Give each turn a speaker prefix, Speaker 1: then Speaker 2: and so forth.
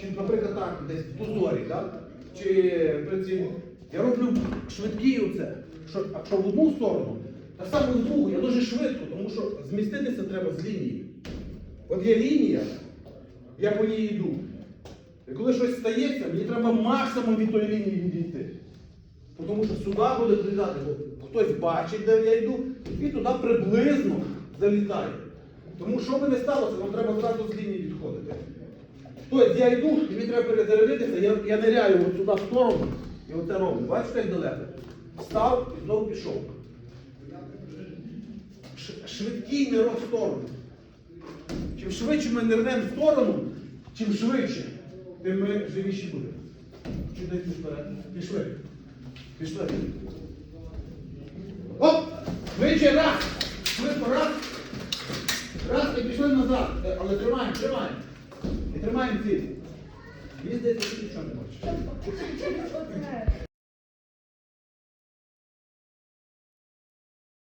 Speaker 1: чи, наприклад, так, десь в дозорі, так? Чи при цім. Я роблю швидкі оце. Що, якщо в одну сторону, так само в другу, я дуже швидко, тому що зміститися треба з лінії. От є лінія, я по ній йду. І коли щось стається, мені треба максимум від тої лінії відійти. Тому що сюди буде залітати, бо хтось бачить, де я йду, і туди приблизно залітає. Тому що би не сталося, вам треба зразу з лінії відходити. Тобто я йду, і мені треба перезарядитися, я, я ниряю от сюди в сторону і оце роблю. Бачите, як далеко? Став і знову пішов. Ш- Швидкий нирок в сторону. Чим швидше ми нирнемо в сторону, чим швидше, тим ми живіші будемо. Чудо вперед. Пішли. Пішли. Оп! Швидше раз! Швидко раз! Раз і пішли назад. Е, Але тримаємо, тримаємо. Тримаємо ціль. Мені здається, ти нічого не бачиш.